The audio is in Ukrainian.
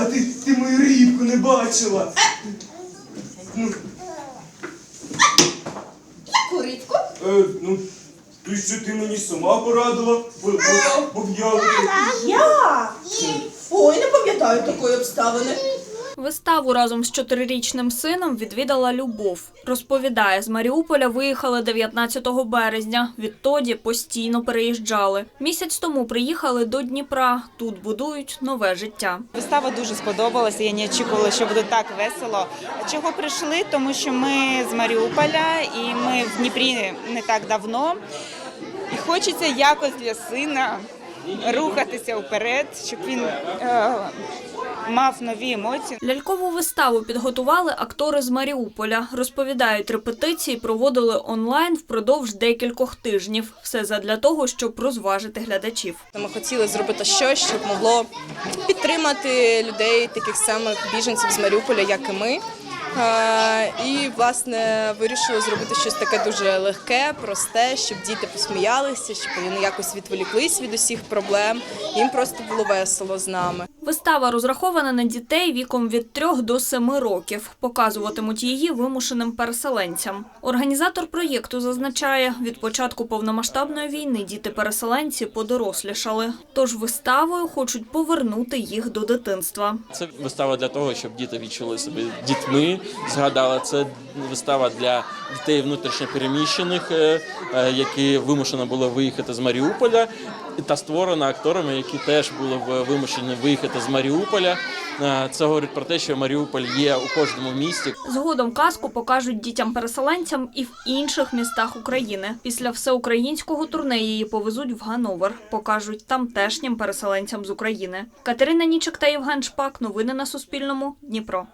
А ти, ти мою рибку не бачила. Ну, Яку рибку? е, ну, ти що ти мені сама порадила, бо, бо, бо в'явити. Я? Ой, не пам'ятаю такої обставини. Виставу разом з чотирирічним сином відвідала Любов. Розповідає, з Маріуполя виїхали 19 березня. Відтоді постійно переїжджали. Місяць тому приїхали до Дніпра. Тут будують нове життя. Вистава дуже сподобалася. Я не очікувала, що буде так весело. Чого прийшли? Тому що ми з Маріуполя і ми в Дніпрі не так давно. І хочеться якось для сина рухатися вперед, щоб він е, мав нові емоції. Лялькову виставу підготували актори з Маріуполя. Розповідають, репетиції проводили онлайн впродовж декількох тижнів. Все задля того, щоб розважити глядачів. Ми хотіли зробити щось, щоб могло підтримати людей, таких самих біженців з Маріуполя, як і ми. Е, І власне вирішила зробити щось таке дуже легке, просте, щоб діти посміялися, щоб вони якось відволіклись від усіх проблем. Їм просто було весело з нами. Вистава розрахована на дітей віком від 3 до 7 років. Показуватимуть її вимушеним переселенцям. Організатор проєкту зазначає, від початку повномасштабної війни діти-переселенці подорослішали. Тож виставою хочуть повернути їх до дитинства. Це вистава для того, щоб діти відчули себе дітьми. Згадали, це вистава для дітей внутрішньопереміщених, е, е, які вимушено були виїхати з Маріуполя, та створена акторами, які теж були вимушені виїхати з Маріуполя. Е, Це говорить про те, що Маріуполь є у кожному місті. Згодом казку покажуть дітям-переселенцям і в інших містах України. Після всеукраїнського турне її повезуть в Гановер. Покажуть тамтешнім переселенцям з України. Катерина Нічик та Євген Шпак. Новини на Суспільному. Дніпро.